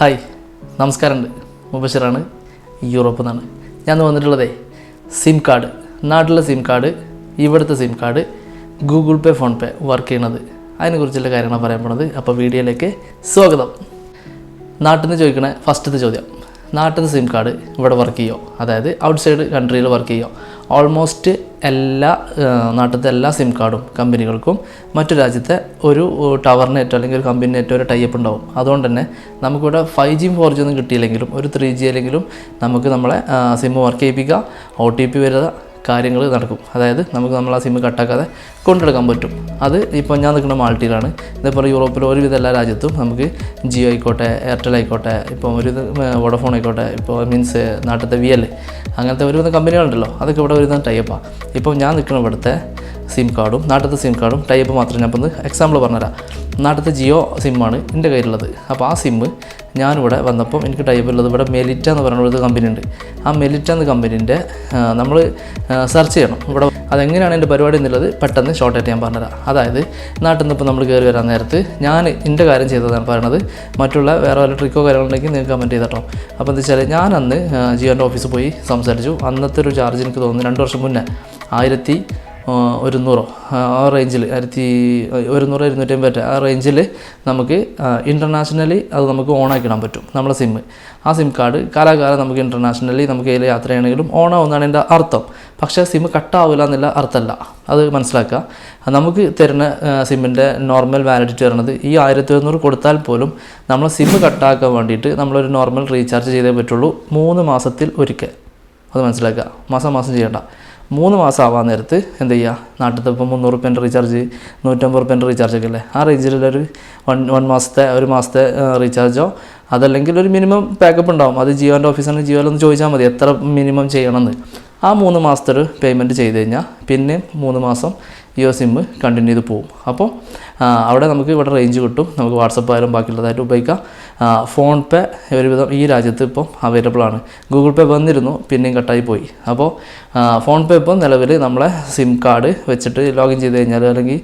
Hi നമസ്കാരമുണ്ട്. മുബഷിറാണ് യൂറോപ്പിൽ നിന്നാണ്. ഞാൻ വന്നിട്ടുള്ളതേ സിം കാർഡ് നാട്ടിലെ സിം കാർഡ് ഇവിടുത്തെ SIM card Google Pay PhonePe work ചെയ്യണത് അതിനെക്കുറിച്ചുള്ള കാര്യങ്ങളാണ് പറയാൻ പോണത് അപ്പോൾ വീഡിയോയിലേക്ക് സ്വാഗതം. നാട്ടിൽ നിന്ന് ചോദിക്കണ ഫസ്റ്റത്തെ ചോദ്യം. നാട്ടിൽ സിം കാർഡ് ഇവിടെ വർക്ക് ചെയ്യുമോ അതായത് ഔട്ട്സൈഡ് കൺട്രിയിൽ വർക്ക് ചെയ്യുമോ ഓൾമോസ്റ്റ് എല്ലാ നാട്ടിലത്തെ എല്ലാ സിം കാർഡും കമ്പനികൾക്കും മറ്റു രാജ്യത്തെ ഒരു ടവർ അല്ലെങ്കിൽ ഒരു കമ്പനി നെറ്റോ ഒരു ടൈപ്പ് ഉണ്ടാവും. അതുകൊണ്ട് തന്നെ നമുക്കിവിടെ ഫൈവ് ജിയും ഫോർ ജി ഒന്നും കിട്ടിയില്ലെങ്കിലും ഒരു ത്രീ ജി അല്ലെങ്കിലും നമുക്ക് നമ്മളെ സിം വർക്ക് ചെയ്യിപ്പിക്കുക ഒ ടി പി വരുന്ന കാര്യങ്ങൾ നടക്കും. അതായത് നമുക്ക് നമ്മൾ ആ സിമ്മ് കട്ടാക്കാതെ കൊണ്ടെടുക്കാൻ പറ്റും. അത് ഇപ്പോൾ ഞാൻ നിൽക്കുന്ന മാൾട്ടിയിലാണ്. ഇതേപോലെ യൂറോപ്പിലെ ഒരുവിധ എല്ലാ രാജ്യത്തും നമുക്ക് ജിയോ ആയിക്കോട്ടെ എയർടെൽ ആയിക്കോട്ടെ ഇപ്പോൾ ഒരു വോഡഫോൺ ആയിക്കോട്ടെ ഇപ്പോൾ മീൻസ് നാട്ടിലത്തെ വി എൽ അങ്ങനത്തെ ഒരുവിധ കമ്പനികളുണ്ടല്ലോ. അതൊക്കെ ഇവിടെ വരുന്ന ടൈപ്പാണ് ഇപ്പോൾ ഞാൻ നിൽക്കുന്ന ഇവിടുത്തെ സിം കാർഡും നാട്ടിലത്തെ സിം കാർഡും ടൈപ്പ് മാത്രം ഞാൻ ഒന്ന് എക്സാമ്പിൾ പറഞ്ഞുതരാം. നാട്ടിലത്തെ ജിയോ സിമ്മാണ് എന്റെ കയ്യിലുള്ളത്. അപ്പോൾ ആ സിമ്മ് ഞാനിവിടെ വന്നപ്പം എനിക്ക് ടൈപ്പ് ഉള്ളത് ഇവിടെ മെലിറ്റ എന്ന് പറയുന്ന ഒരു കമ്പനി ഉണ്ട്. ആ മെലിറ്റ എന്ന കമ്പനീന്റെ നമ്മൾ സെർച്ച് ചെയ്യണം. ഇവിടെ അതെങ്ങനെയാണ് എന്റെ പരിപാടി എന്നുള്ളത് പെട്ടെന്ന് ഷോർട്ടായിട്ട് ഞാൻ പറഞ്ഞുതരാം. അതായത് നാട്ടിൽ നിന്ന് ഇപ്പോൾ നമ്മൾ കയറി വരാൻ നേരത്ത് ഞാൻ എന്റെ കാര്യം ചെയ്തതാണ് പറയണത്. മറ്റുള്ള വേറെ വല്ല ട്രിക്കോ കാര്യങ്ങളുണ്ടെങ്കിൽ നിങ്ങൾക്ക് കമന്റ് ചെയ്തട്ടോ അപ്പോൾ എന്താ വെച്ചാൽ ഞാൻ അന്ന് ജിയോന്റെ ഓഫീസിൽ പോയി സംസാരിച്ചു. അന്നത്തെ ഒരു ചാർജ് എനിക്ക് തോന്നുന്നു രണ്ട് വർഷം മുന്നേ. ആയിരത്തി ഒരുന്നൂറോ ആ റേഞ്ചിൽ ആയിരത്തി ഒരുന്നൂറ് ഇരുന്നൂറ്റമ്പത് ആ റേഞ്ചിൽ നമുക്ക് ഇന്റർനാഷണലി അത് നമുക്ക് ഓൺ ഇടാൻ പറ്റും. നമ്മുടെ സിമ്മ് ആ സിം കാർഡ് കാലാകാലം നമുക്ക് ഇന്റർനാഷണലി നമുക്ക് ഇതിൽ യാത്ര ചെയ്യണമെങ്കിലും ഓണാവുന്നതാണ് എന്റെ അർത്ഥം. പക്ഷേ സിം കട്ടാവില്ല എന്നുള്ള അർത്ഥമല്ല. അത് മനസ്സിലാക്കുക. നമുക്ക് തരുന്ന സിമ്മിന്റെ നോർമൽ വാലിഡിറ്റി വരുന്നത് ഈ ആയിരത്തി ഒരുന്നൂറ് കൊടുത്താൽ പോലും നമ്മൾ സിമ്മ് കട്ടാക്കാൻ വേണ്ടിയിട്ട് നമ്മളൊരു നോർമൽ റീചാർജ് ചെയ്തേ പറ്റുള്ളൂ മൂന്ന് മാസത്തിൽ ഒരിക്കൽ. അത് മനസ്സിലാക്കുക. മാസം മാസം ചെയ്യേണ്ട. മൂന്ന് മാസം ആവാൻ നേരത്ത് എന്ത് ചെയ്യുക? നാട്ടിലത്തെ ഇപ്പോൾ മുന്നൂറ് റുപ്യന്റെ റീചാർജ് നൂറ്റമ്പത് റുപ്യന്റെ റീചാർജ് ഒക്കെ അല്ലേ? ആ റേഞ്ചിലൊരു വൺ വൺ മാസത്തെ ഒരു മാസത്തെ റീചാർജോ അതല്ലെങ്കിൽ ഒരു മിനിമം പാക്കപ്പ് ഉണ്ടാവും. അത് ജിയോന്റെ ഓഫീസാണ് ജിയോയിലൊന്ന് ചോദിച്ചാൽ മതി എത്ര മിനിമം ചെയ്യണമെന്ന്. ആ മൂന്ന് മാസത്തെ ഒരു പേയ്മെന്റ് ചെയ്ത് കഴിഞ്ഞാൽ പിന്നെ മൂന്ന് മാസം ജിയോ സിമ്മ് കണ്ടിന്യൂ ചെയ്ത് പോകും. അപ്പോൾ അവിടെ നമുക്ക് ഇവിടെ റേഞ്ച് കിട്ടും. നമുക്ക് വാട്സപ്പ് ആയാലും ബാക്കിയുള്ളതായിട്ട് ഉപയോഗിക്കാം. ഫോൺ പേ ഒരുവിധം ഈ രാജ്യത്ത് ഇപ്പം അവൈലബിൾ ആണ്. ഗൂഗിൾ പേ വന്നിരുന്നു പിന്നെയും കട്ടായി പോയി. അപ്പോൾ ഫോൺ പേ ഇപ്പം നിലവിൽ നമ്മളെ സിം കാർഡ് വെച്ചിട്ട് ലോഗിൻ ചെയ്ത് കഴിഞ്ഞാൽ അല്ലെങ്കിൽ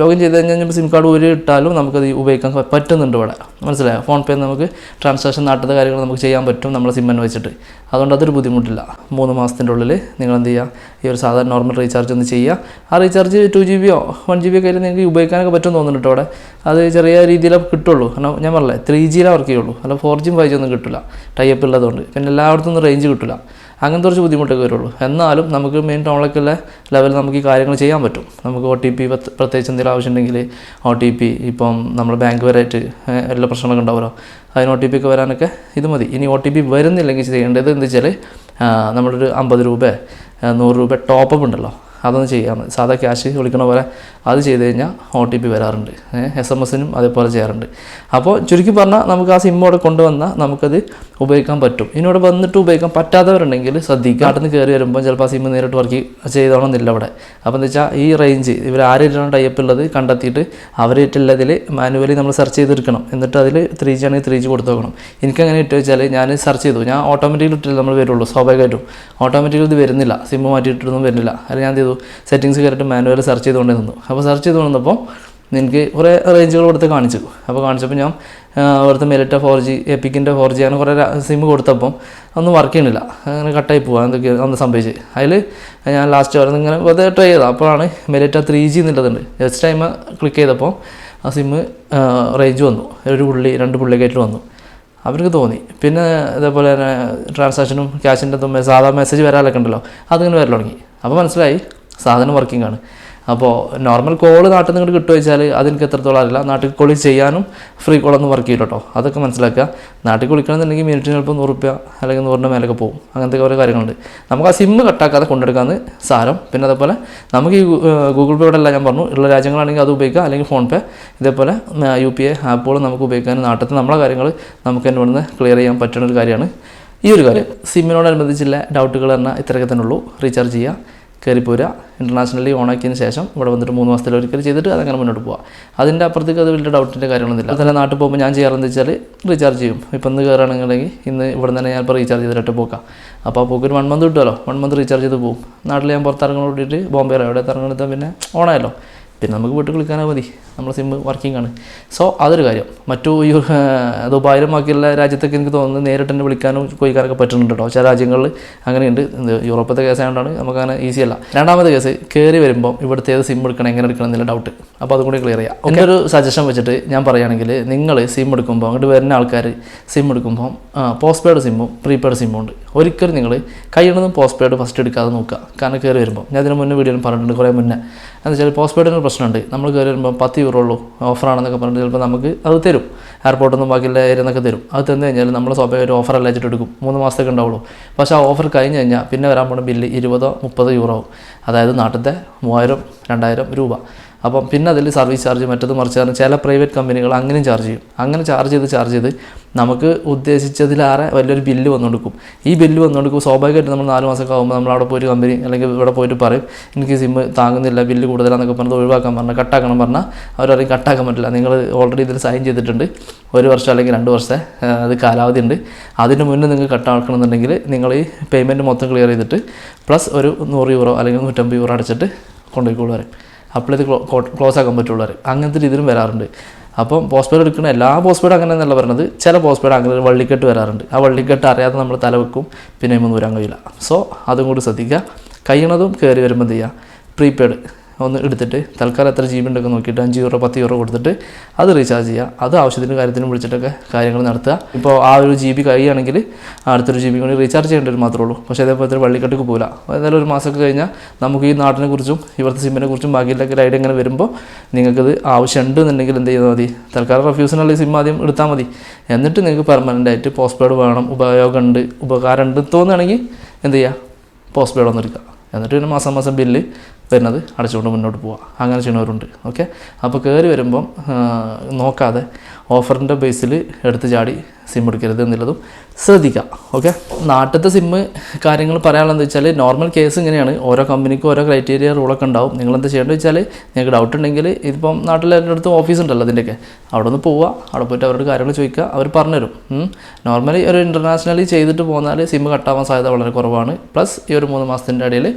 ലോഗിൻ ചെയ്ത് കഴിഞ്ഞാൽ സിം കാർഡ് ഒരു ഇട്ടാലും നമുക്കത് ഉപയോഗിക്കാൻ പറ്റുന്നുണ്ട് ഇവിടെ. മനസ്സിലായോ? ഫോൺ പേ നമുക്ക് ട്രാൻസാക്ഷൻ നാട്ടിലെ കാര്യങ്ങൾ നമുക്ക് ചെയ്യാൻ പറ്റും നമ്മളെ സിമ്മനെ വെച്ചിട്ട്. അതുകൊണ്ട് അതൊരു ബുദ്ധിമുട്ടില്ല. മൂന്ന് മാസത്തിന്റെ ഉള്ളിൽ നിങ്ങൾ എന്ത് ചെയ്യുക ഈ ഒരു സാധാരണ നോർമൽ റീചാർജ് ഒന്ന് ചെയ്യുക. ആ റീചാർജ് ടു ജി ബിയോ വൺ ജി ബിയോ ഒക്കെ നിങ്ങൾക്ക് ഉപയോഗിക്കാനൊക്കെ പറ്റും തോന്നുന്നുണ്ട് അവിടെ അത് ചെറിയ രീതിയിലേ കിട്ടുള്ളൂ. കാരണം ഞാൻ പറഞ്ഞില്ലേ ത്രീ ജിയിലേ വർക്ക് ചെയ്യുള്ളൂ. അല്ല ഫോർ ജിയും ഫൈവ് ജി ഒന്നും കിട്ടില്ല ടൈപ്പ് ഉള്ളതുകൊണ്ട്. പിന്നെ എല്ലായിടത്തും റേഞ്ച് കിട്ടില്ല അങ്ങനത്തെ കുറച്ച് ബുദ്ധിമുട്ടൊക്കെ വരുള്ളൂ. എന്നാലും നമുക്ക് മെയിൻ ടൗണിലേക്കുള്ള ലെവലിൽ നമുക്ക് ഈ കാര്യങ്ങൾ ചെയ്യാൻ പറ്റും. നമുക്ക് ഒ ടി പി പ്രത്യേകിച്ച് എന്തെങ്കിലും ആവശ്യമുണ്ടെങ്കിൽ ഒ ടി പി ഇപ്പം നമ്മൾ ബാങ്ക് വരായിട്ട് എല്ലാ പ്രശ്നങ്ങളൊക്കെ ഉണ്ടാവുമല്ലോ. അതിന് ഒ ടി പി ഒക്കെ വരാനൊക്കെ ഇത് മതി. ഇനി ഒ ടി പി വരുന്നില്ലെങ്കിൽ ചെയ്യേണ്ടത് എന്താ വെച്ചാൽ നമ്മളൊരു അമ്പത് രൂപ നൂറ് രൂപ ടോപ്പപ്പ് ഉണ്ടല്ലോ. അതൊന്ന് ചെയ്യാമെന്ന് സാധാ ക്യാഷ് വിളിക്കണ പോലെ അത് ചെയ്ത് കഴിഞ്ഞാൽ ഒ ടി പി വരാറുണ്ട്. എസ് എം എസിനും അതേപോലെ ചെയ്യാറുണ്ട്. അപ്പോൾ ചുരുക്കി പറഞ്ഞാൽ നമുക്ക് ആ സിം അവിടെ കൊണ്ടുവന്നാൽ നമുക്കത് ഉപയോഗിക്കാൻ പറ്റും. ഇനിയോടെ വന്നിട്ട് ഉപയോഗിക്കാൻ പറ്റാത്തവരുണ്ടെങ്കിൽ ശ്രദ്ധിക്കുക. അവിടെ നിന്ന് കയറി വരുമ്പോൾ ചിലപ്പോൾ ആ സിം നേരിട്ട് വർക്ക് ചെയ്തോണമെന്നില്ല അവിടെ. അപ്പോൾ എന്താ വെച്ചാൽ ഈ റേഞ്ച് ഇവർ ആരെയാണ് ടൈപ്പ് ഉള്ളത് കണ്ടെത്തിയിട്ട് അവരായിട്ടുള്ളതിൽ മാനുവലി നമ്മൾ സെർച്ച് ചെയ്തെടുക്കണം. എന്നിട്ട് അതിൽ ത്രീ ജി ആണെങ്കിൽ ത്രീ ജി കൊടുത്തു നോക്കണം എനിക്ക് അങ്ങനെ ഇട്ട് വെച്ചാൽ ഞാൻ സെർച്ച് ചെയ്തു. ഞാൻ ഓട്ടോമാറ്റിക്കലി ഇട്ടില്ല നമ്മൾ വരുള്ളൂ. സ്വാഭാവികമായിട്ടും. ഓട്ടോമാറ്റിക്കലി ഇത് വരുന്നില്ല. സിം മാറ്റിയിട്ടൊന്നും വരുന്നില്ല. അല്ലെങ്കിൽ ഞാൻ ചെയ്തു സെറ്റിങ്സ് കയറിയിട്ട് മാനുവൽ സെർച്ച് ചെയ്തുകൊണ്ടേ നിന്നു. അപ്പോൾ സെർച്ച് ചെയ്ത് വന്നപ്പോൾ എനിക്ക് കുറേ റേഞ്ചുകൾ കൊടുത്ത് കാണിച്ചു. അപ്പോൾ കാണിച്ചപ്പോൾ ഞാൻ അവിടുത്തെ മെലിറ്റ ഫോർ ജി എപ്പിക്കിന്റെ ഫോർ ജി അങ്ങനെ കുറേ സിം കൊടുത്തപ്പം ഒന്നും വർക്ക് ചെയ്യണില്ല അങ്ങനെ കട്ടായി പോവാ എന്തൊക്കെ അന്ന് സംഭവിച്ച്. അതിൽ ഞാൻ ലാസ്റ്റ് വരുന്നത് ഇങ്ങനെ വെറുതെ ട്രൈ ചെയ്താൽ അപ്പോഴാണ് മെലിറ്റ ത്രീ ജി എന്നുള്ളതുണ്ട്. ജസ്റ്റ് ടൈം ക്ലിക്ക് ചെയ്തപ്പോൾ ആ സിമ്മ് റേഞ്ച് വന്നു. ഒരു പുള്ളി രണ്ട് പുള്ളിയൊക്കെ വന്നു. അവർക്ക് തോന്നി. പിന്നെ ഇതേപോലെ തന്നെ ട്രാൻസാക്ഷനും ക്യാഷിന്റെ സാധാ മെസ്സേജ് വരാനൊക്കെ ഉണ്ടല്ലോ അതിങ്ങനെ വരൽ തുടങ്ങി. അപ്പോൾ മനസ്സിലായി സാധനം വർക്കിംഗ് ആണ്. അപ്പോൾ നോർമൽ കോൾ നാട്ടിൽ നിന്ന് കിട്ടുക വെച്ചാൽ അതെനിക്ക് എത്രത്തോളം അറിയില്ല. നാട്ടിൽ കോൾ ചെയ്യാനും ഫ്രീ കോളൊന്നും വർക്ക് ചെയ്യില്ല കേട്ടോ അതൊക്കെ മനസ്സിലാക്കുക. നാട്ടിൽ വിളിക്കണമെന്നുണ്ടെങ്കിൽ മിനിറ്റിന് ചിലപ്പോൾ നൂറ് റുപ്യ അല്ലെങ്കിൽ നൂറിന്റെ മേലൊക്കെ പോകും. അങ്ങനത്തെ കുറേ കാര്യങ്ങളുണ്ട്. നമുക്ക് ആ സിമ്മ് കട്ടാക്കാതെ കൊണ്ടെടുക്കാമെന്ന് സാരം. പിന്നെ അതേപോലെ നമുക്ക് ഈ ഗൂഗിൾ പേ ഇവിടെ ഞാൻ പറഞ്ഞു. ഉള്ള രാജ്യങ്ങളാണെങ്കിൽ അത് ഉപയോഗിക്കുക. അല്ലെങ്കിൽ ഫോൺ പേ. ഇതേപോലെ യു പി ഐ ആപ്പുകൾ നമുക്ക് ഉപയോഗിക്കാൻ നാട്ടിൽ നമ്മളെ കാര്യങ്ങൾ നമുക്ക് എന്റെ ഇവിടുന്ന് ക്ലിയർ ചെയ്യാൻ പറ്റുന്ന ഒരു കാര്യമാണ്. ഈ ഒരു കാര്യം. സിമ്മിനോടനുബന്ധിച്ചുള്ള ഡൗട്ടുകൾ എന്നാൽ ഇത്രയൊക്കെ തന്നെ ഉള്ളൂ. റീചാർജ് ചെയ്യുക. കയറി പോരുക ഇന്റർനാഷണലി ഓണാക്കിയതിന് ശേഷം ഇവിടെ വന്നിട്ട് മൂന്ന് മാസത്തിൽ ഒരിക്കൽ ചെയ്തിട്ട് അതങ്ങനെ മുന്നോട്ട് പോവുക അതിന്റെ അപ്പുറത്തേക്ക് അത് വലിയ ഡൗട്ടിന്റെ കാര്യങ്ങളൊന്നുമില്ല. അതല്ല നാട്ടിൽ പോകുമ്പോൾ ഞാൻ ചെയ്യാറെന്ന് വെച്ചാൽ റീചാർജ് ചെയ്യും. ഇപ്പം ഇന്ന് കയറുകയാണെന്നുണ്ടെങ്കിൽ ഇന്ന് ഇവിടെ തന്നെ ഞാൻ ഇപ്പോൾ റീചാർജ് ചെയ്തിട്ട് പോക്കാം. അപ്പോൾ ആ പോക്ക് ഒരു വൺ മന്ത് കിട്ടുമല്ലോ. വൺ മന്ത് റീചാർജ് ചെയ്ത് പോകും നാട്ടിൽ ഞാൻ പുറത്തിറങ്ങാൻ വേണ്ടിയിട്ട് ബോംബെയിലോ എവിടെ ഇറങ്ങണത് പിന്നെ ഓണായല്ലോ പിന്നെ നമുക്ക് വീട്ടിൽ കളിക്കാനാ മതി. നമ്മുടെ സിം വർക്കിംഗ് ആണ്. സോ അതൊരു കാര്യം. മറ്റു ഈ ദുബായിലും ബാക്കിയുള്ള രാജ്യത്തൊക്കെ എനിക്ക് തോന്നുന്നു നേരിട്ട് തന്നെ വിളിക്കാനും കൊയ്ക്കാനൊക്കെ പറ്റുന്നുണ്ട് കേട്ടോ ചില രാജ്യങ്ങളിൽ അങ്ങനെയുണ്ട്. എന്ത് യൂറോപ്പത്തെ കേസ് ആയതുകൊണ്ടാണ് നമുക്കങ്ങനെ ഈസി അല്ല. രണ്ടാമത്തെ കേസ് കയറി വരുമ്പോൾ ഇവിടുത്തെ ഏത് സിം എടുക്കണം എങ്ങനെ എടുക്കണം എന്നുള്ള ഡൗട്ട് അപ്പോൾ അതും കൂടി ക്ലിയർ ചെയ്യാം. എന്റെ ഒരു സജഷൻ വെച്ചിട്ട് ഞാൻ പറയുകയാണെങ്കിൽ നിങ്ങൾ സിം എടുക്കുമ്പോൾ അങ്ങോട്ട് വരുന്ന ആൾക്കാർ സിം എടുക്കുമ്പോൾ പോസ്റ്റ് പെയ്ഡ് സിമ്മും പ്രീപെയ്ഡ് സിമ്മും ഉണ്ട്. ഒരിക്കലും നിങ്ങൾ കഴിയണതും പോസ്റ്റ് പെയ്ഡ് ഫസ്റ്റ് എടുക്കാതെ നോക്കുക. കാരണം കയറി വരുമ്പോൾ ഞാൻ ഇതിന് മുന്നേ വീഡിയോയിൽ പറഞ്ഞിട്ടുണ്ട് കുറേ മുന്നേ. എന്ന് വെച്ചാൽ പോസ്റ്റ് പെയ്ഡിന് പ്രശ്നമുണ്ട്. നമ്മൾ കയറി വരുമ്പോൾ പത്ത് യൂറോ ഉള്ളൂ. ഓഫറാണെന്നൊക്കെ പറഞ്ഞിട്ട് ചിലപ്പോൾ നമുക്ക് അത് തരും. എയർപോർട്ടൊന്നും ബാക്കിയുള്ള ഏരിയ നിന്നൊക്കെ തരും. അത് തന്നു കഴിഞ്ഞാൽ നമ്മൾ സ്വാഭാവിക ഒരു ഓഫർ അല്ല വെച്ചിട്ട് എടുക്കും. മൂന്ന് മാസത്തേക്ക് ഉണ്ടാവുള്ളൂ. പക്ഷെ ആ ഓഫർ കഴിഞ്ഞ് കഴിഞ്ഞാൽ പിന്നെ വരാൻ പോകുന്ന ബില്ല് ഇരുപതോ മുപ്പതോ യൂറോ ആവും. അതായത് നാട്ടിലത്തെ മൂവായിരം രണ്ടായിരം രൂപ. അപ്പം പിന്നെ അതിൽ സർവീസ് ചാർജ് മറ്റത് മറിച്ച് കാരണം ചില പ്രൈവറ്റ് കമ്പനികൾ അങ്ങനെയും ചാർജ് ചെയ്യും. അങ്ങനെ ചാർജ് ചെയ്ത് ചാർജ് ചെയ്ത് നമുക്ക് ഉദ്ദേശിച്ചതിലേറെ വലിയൊരു ബില്ല് വന്നുകൊടുക്കും ഈ ബില്ല് വന്നുകൊടുക്കും സ്വാഭാവികമായിട്ട് നമ്മൾ നാല് മാസമൊക്കെ ആകുമ്പോൾ നമ്മൾ അവിടെ പോയി ഒരു കമ്പനി അല്ലെങ്കിൽ ഇവിടെ പോയിട്ട് പറയും എനിക്ക് സിമ്മ് താങ്ങുന്നില്ല ബില്ല് കൂടുതലാണെന്നൊക്കെ പറഞ്ഞത് ഒഴിവാക്കാൻ പറഞ്ഞാൽ കട്ടാക്കണം പറഞ്ഞാൽ അവരറിയും കട്ടാക്കാൻ പറ്റില്ല. നിങ്ങൾ ഓൾറെഡി ഇതിൽ സൈൻ ചെയ്തിട്ടുണ്ട്. ഒരു വർഷം അല്ലെങ്കിൽ രണ്ട് വർഷത്തെ അത് കാലാവധി ഉണ്ട്. അതിന് മുന്നേ നിങ്ങൾക്ക് കട്ടാക്കണമെന്നുണ്ടെങ്കിൽ നിങ്ങൾ ഈ പേയ്മെന്റ് മൊത്തം ക്ലിയർ ചെയ്തിട്ട് പ്ലസ് ഒരു നൂറ് യൂറോ അല്ലെങ്കിൽ നൂറ്റമ്പത് യൂറോ അടച്ചിട്ട് കൊണ്ടുപോയിക്കോളൂ വരും. അപ്പോൾ ഇത് ക്ലോസ് ആക്കാൻ പറ്റുള്ളൂ അങ്ങനത്തെ രീതിയിലും വരാറുണ്ട്. അപ്പം പോസ്റ്റ് പെയ്ഡ് എടുക്കുന്ന എല്ലാ പോസ്റ്റ് അങ്ങനെ എന്നല്ല പറയുന്നത് ചില പോസ്റ്റ് പെയ്ഡ് അങ്ങനെ വള്ളിക്കെട്ട് വരാറുണ്ട്. ആ വള്ളിക്കെട്ട് അറിയാതെ നമ്മൾ തല വെക്കും. പിന്നെ ഒന്നും വരാൻ കഴിയില്ല. സോ അതും കൂടി ശ്രദ്ധിക്കുക. കഴിയണതും കയറി വരുമ്പോൾ എന്ത് ചെയ്യുക? പ്രീപെയ്ഡ് ഒന്ന് എടുത്തിട്ട് തൽക്കാലം എത്ര ജി ബി ഉണ്ടൊക്കെ നോക്കിയിട്ട് അഞ്ച് യൂറോ പത്ത് യൂറോ കൊടുത്തിട്ട് അത് റീചാർജ് ചെയ്യുക. അത് ആവശ്യത്തിന് കാര്യത്തിന് വിളിച്ചിട്ടൊക്കെ കാര്യങ്ങൾ നടത്തുക. ഇപ്പോൾ ആ ഒരു ജി ബി കഴിയുകയാണെങ്കിൽ അടുത്തൊരു ജി ബി കൂടി റീചാർജ് ചെയ്യേണ്ടി വരും മാത്രമേ ഉള്ളൂ. പക്ഷേ അതേപോലെ വള്ളിക്കെട്ടിക്ക് പോകില്ല ഏതായാലും ഒരു മാസമൊക്കെ കഴിഞ്ഞാൽ നമുക്ക് ഈ നാട്ടിനെ കുറിച്ചും ഇവിടുത്തെ സിമ്മിനെ കുറിച്ചും ബാക്കിയുള്ള ഒരു ഐഡിയ ഇങ്ങനെ വരുമ്പോൾ നിങ്ങൾക്കത് ആവശ്യമുണ്ട് എന്നുണ്ടെങ്കിൽ എന്ത് ചെയ്താൽ മതി. തൽക്കാലം റെഫ്യൂസിനുള്ള സിം ആദ്യം എടുത്താൽ മതി. എന്നിട്ട് നിങ്ങൾക്ക് പെർമനന്റ് ആയിട്ട് പോസ്റ്റ് പെയ്ഡ് വേണം ഉപയോഗമുണ്ട് ഉപകാരമുണ്ട് തോന്നുകയാണെങ്കിൽ എന്ത് ചെയ്യുക? പോസ്റ്റ് പെയ്ഡ് ഒന്ന് എടുക്കുക. എന്നിട്ട് പിന്നെ മാസം മാസം ബില്ല് വരുന്നത്. അടച്ചുകൊണ്ട് മുന്നോട്ട് പോവുക അങ്ങനെ ചെയ്യുന്നവരുണ്ട്. ഓക്കെ അപ്പോൾ കയറി വരുമ്പം നോക്കാതെ ഓഫറിന്റെ ബേസിൽ എടുത്ത് ചാടി സിം എടുക്കരുത് എന്നുള്ളതും ശ്രദ്ധിക്കുക ഓക്കെ നാട്ടിലത്തെ സിമ്മ് കാര്യങ്ങൾ പറയാനുള്ളത് വെച്ചാൽ നോർമൽ കേസ് ഇങ്ങനെയാണ്. ഓരോ കമ്പനിക്കും ഓരോ ക്രൈറ്റീരിയ റൂളൊക്കെ ഉണ്ടാവും. നിങ്ങൾ എന്താ ചെയ്യേണ്ടത് വെച്ചാൽ നിങ്ങൾക്ക് ഡൗട്ട് ഉണ്ടെങ്കിൽ ഇതിപ്പം അടുത്ത് ഓഫീസ് ഉണ്ടല്ലോ അതിന്റെയൊക്കെ അവിടെ നിന്ന് പോവുക അവിടെ പോയിട്ട് അവരോട് കാര്യങ്ങൾ ചോദിക്കുക അവർ പറഞ്ഞുതരും. നോർമലി ഒരു ഇന്റർനാഷണലി ചെയ്തിട്ട് പോന്നാൽ സിം കട്ടാവാൻ സാധ്യത വളരെ കുറവാണ്. പ്ലസ് ഈ ഒരു മൂന്ന് മാസത്തിന്റെ ഇടയിൽ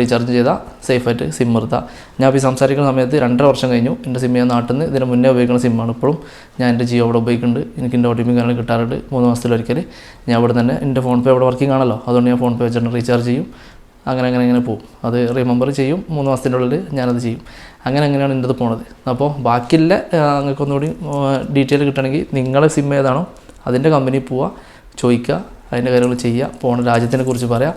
റീചാർജ് ചെയ്താൽ സേഫായിട്ട് സിം നിർത്താം. ഞാൻ ഇപ്പോൾ സംസാരിക്കുന്ന സമയത്ത് രണ്ടര വർഷം കഴിഞ്ഞു. എന്റെ സിം ഞാൻ നാട്ടിൽ നിന്ന് ഇതിന് മുന്നേ ഉപയോഗിക്കുന്ന സിമ്മാണ് ഇപ്പോഴും. ഞാൻ എന്റെ ജിയോ അവിടെ ഉപയോഗിക്കുന്നുണ്ട്. എനിക്ക് എന്റെ ഒ കാര്യങ്ങൾ കിട്ടാറുണ്ട്. മൂന്ന് മാസത്തിലൊരിക്കൽ ഞാൻ ഇവിടെ തന്നെ എന്റെ ഫോൺ പേ അവിടെ വർക്കിംഗ് ആണല്ലോ. അതുകൊണ്ട് ഞാൻ ഫോൺ പേ വെച്ചിട്ട് റീചാർജ് ചെയ്യും. അങ്ങനെ അങ്ങനെ അങ്ങനെ പോകും അത് റിമെമ്പർ ചെയ്യും. മൂന്ന് മാസത്തിന്റെ ഉള്ളിൽ ഞാനത് ചെയ്യും. അങ്ങനെ അങ്ങനെയാണ് എന്റെ അത് പോണത്. അപ്പോൾ ബാക്കിയുള്ള നിങ്ങൾക്ക് ഒന്നുകൂടി ഡീറ്റെയിൽ കിട്ടണമെങ്കിൽ നിങ്ങളെ സിം ഏതാണോ അതിന്റെ കമ്പനി പോവുക ചോദിക്കുക അതിന്റെ കാര്യങ്ങൾ ചെയ്യുക പോണ രാജ്യത്തിനെ കുറിച്ച് പറയാം.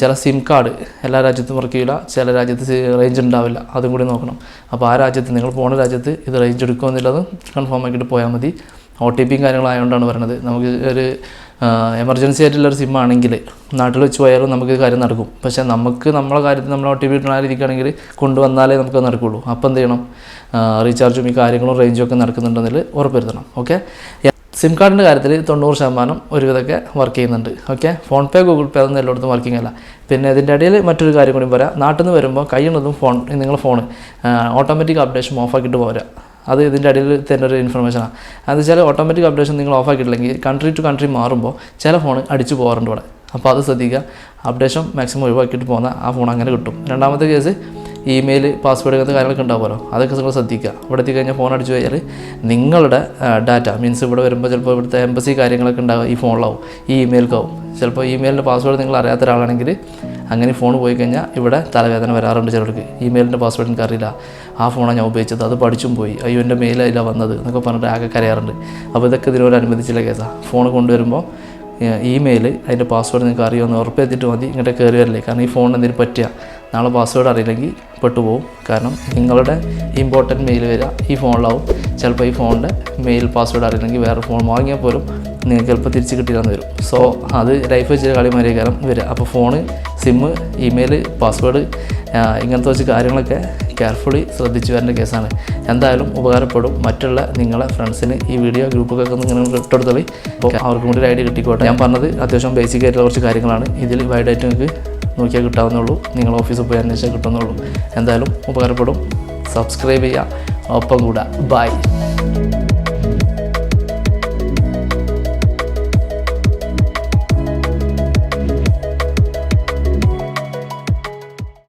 ചില സിം കാർഡ് എല്ലാ രാജ്യത്തും വർക്ക് ചെയ്യില്ല ചില രാജ്യത്ത് റേഞ്ച് ഉണ്ടാവില്ല. അതും കൂടി നോക്കണം. അപ്പോൾ ആ രാജ്യത്ത് നിങ്ങൾ പോകുന്ന രാജ്യത്ത് ഇത് റേഞ്ച് എടുക്കുമോ എന്നുള്ളത് കൺഫേം ആക്കിയിട്ട് പോയാൽ മതി. ഒ ടി പിയും കാര്യങ്ങളായതുകൊണ്ടാണ് പറയുന്നത് നമുക്ക് ഒരു എമർജൻസി ആയിട്ടുള്ള ഒരു സിം ആണെങ്കിൽ നാട്ടിൽ വെച്ച് പോയാലും നമുക്ക് കാര്യം നടക്കും. പക്ഷേ നമുക്ക് നമ്മളെ കാര്യത്തിൽ നമ്മൾ ഒ ടി പി ഇട്ടുന്ന കൊണ്ടുവന്നാലേ നമുക്ക് നടക്കുകയുള്ളൂ അപ്പോൾ എന്ത് ചെയ്യണം? റീചാർജും ഈ കാര്യങ്ങളും റേഞ്ചും ഒക്കെ നടക്കുന്നുണ്ടെന്നിൽ ഉറപ്പുവരുത്തണം ഓക്കെ സിം കാർഡിന്റെ കാര്യത്തിൽ തൊണ്ണൂറ് ശതമാനം ഒരുവിധമൊക്കെ വർക്ക് ചെയ്യുന്നുണ്ട്. ഓക്കെ ഫോൺ പേ ഗൂഗിൾ പേ അതൊന്നും എല്ലായിടത്തും വർക്കിംഗ് അല്ല. പിന്നെ ഇതിന്റെ ഇടയിൽ മറ്റൊരു കാര്യം കൂടി പറയാം. നാട്ടിൽ നിന്ന് വരുമ്പോൾ കഴിയുന്നതും ഫോൺ നിങ്ങളുടെ ഫോൺ ഓട്ടോമാറ്റിക് അപ്ഡേഷൻ ഓഫ് ആക്കിയിട്ട് പോരാ. അത് ഇതിന്റെ അടിയിൽ തന്നെ ഒരു ഇൻഫർമേഷനാണ് അത് വെച്ചാൽ ഓട്ടോമാറ്റിക് അപ്ഡേഷൻ നിങ്ങൾ ഓഫ് ആക്കിയിട്ടില്ലെങ്കിൽ കൺട്രി ടു കൺട്രി മാറുമ്പോൾ ചില ഫോൺ അടിച്ചു പോകാറുണ്ട് ഇവിടെ. അപ്പോൾ അത് ശ്രദ്ധിക്കുക. അപ്ഡേഷൻ മാക്സിമം ഒഴിവാക്കിയിട്ട് പോകുന്ന ആ ഫോൺ അങ്ങനെ കിട്ടും. രണ്ടാമത്തെ കേസ് ഇമെയിൽ പാസ്വേഡ് അങ്ങനത്തെ കാര്യങ്ങളൊക്കെ ഉണ്ടാവുമല്ലോ. അതൊക്കെ നിങ്ങൾ ശ്രദ്ധിക്കുക. ഇവിടെ എത്തിക്കഴിഞ്ഞാൽ ഫോൺ അടിച്ചു കഴിഞ്ഞാൽ നിങ്ങളുടെ ഡാറ്റ മീൻസ് ഇവിടെ വരുമ്പോൾ ചിലപ്പോൾ ഇവിടുത്തെ എംബസി കാര്യങ്ങളൊക്കെ ഉണ്ടാകും ഈ ഫോണിലാവും ഈ ഇമെയിൽക്കാവും ചിലപ്പോൾ ഇമെയിലിന്റെ പാസ്വേഡ് നിങ്ങൾ അറിയാത്ത ഒരാളാണെങ്കിൽ അങ്ങനെ ഫോൺ പോയി കഴിഞ്ഞാൽ ഇവിടെ തലവേദന വരാറുണ്ട് ചിലർക്ക്. ഇമെയിലിന്റെ പാസ്വേഡ് എനിക്ക് അറിയില്ല. ആ ഫോണാണ് ഞാൻ ഉപയോഗിച്ചത്. അത് പഠിച്ചും പോയി. അയ്യോ എന്റെ അതിലാണ് വന്നത് എന്നൊക്കെ പറഞ്ഞിട്ട് ആകെ കരയാറുണ്ട്. അപ്പോൾ ഇതൊക്കെ ഇതിനോട് അനുബന്ധിച്ചുള്ള കേസാ ഫോൺ കൊണ്ടുവരുമ്പോൾ ഇമെയിൽ അതിന്റെ പാസ്വേഡ് നിങ്ങൾക്ക് അറിയുമെന്ന് ഉറപ്പെടുത്തിയിട്ട് മതി. ഇങ്ങോട്ട് കയറി വരില്ലേ? കാരണം ഈ ഫോണിന് എന്തെങ്കിലും പറ്റുക നാളെ പാസ്വേഡ് അറിയില്ലെങ്കിൽ പെട്ടുപോകും കാരണം നിങ്ങളുടെ ഇമ്പോർട്ടന്റ് മെയിൽ വരിക ഈ ഫോണിലാവും ചിലപ്പോൾ ഈ ഫോണിന്റെ മെയിൽ പാസ്വേഡ് അറിയില്ലെങ്കിൽ വേറെ ഫോൺ വാങ്ങിയാൽ പോലും നിങ്ങൾക്ക് ചിലപ്പോൾ തിരിച്ച് കിട്ടിയില്ലെന്ന് വരും. സോ അത് ലൈഫ് വെച്ചൊരു കളിമാരിയ കാരണം വരിക. അപ്പോൾ ഫോണ് സിമ്മ് ഇമെയിൽ പാസ്വേഡ് ഇങ്ങനത്തെ വെച്ച് കാര്യങ്ങളൊക്കെ കെയർഫുള്ളി ശ്രദ്ധിച്ചു വരേണ്ട കേസാണ്. എന്തായാലും ഉപകാരപ്പെടും. മറ്റുള്ള നിങ്ങളെ ഫ്രണ്ട്സിന് ഈ വീഡിയോ ഗ്രൂപ്പൊക്കെ ഒന്ന് ഇങ്ങനെ ഇട്ടെടുത്തോളി അപ്പോൾ അവർക്കും കൂടി ഒരു ഐഡിയ കിട്ടിക്കോട്ടെ. ഞാൻ പറഞ്ഞത് അത്യാവശ്യം ബേസിക് ആയിട്ടുള്ള കുറച്ച് കാര്യങ്ങളാണ്. ഇതിൽ വൈഡായിട്ട് നിങ്ങൾക്ക് നോക്കിയാൽ കിട്ടാവുന്നുള്ളൂ നിങ്ങൾ ഓഫീസിൽ പോയി അന്വേഷിച്ചാൽ കിട്ടുന്നുള്ളൂ എന്തായാലും ഉപകാരപ്പെടും. സബ്സ്ക്രൈബ് ചെയ്യുക. ഒപ്പം കൂടെ. ബൈ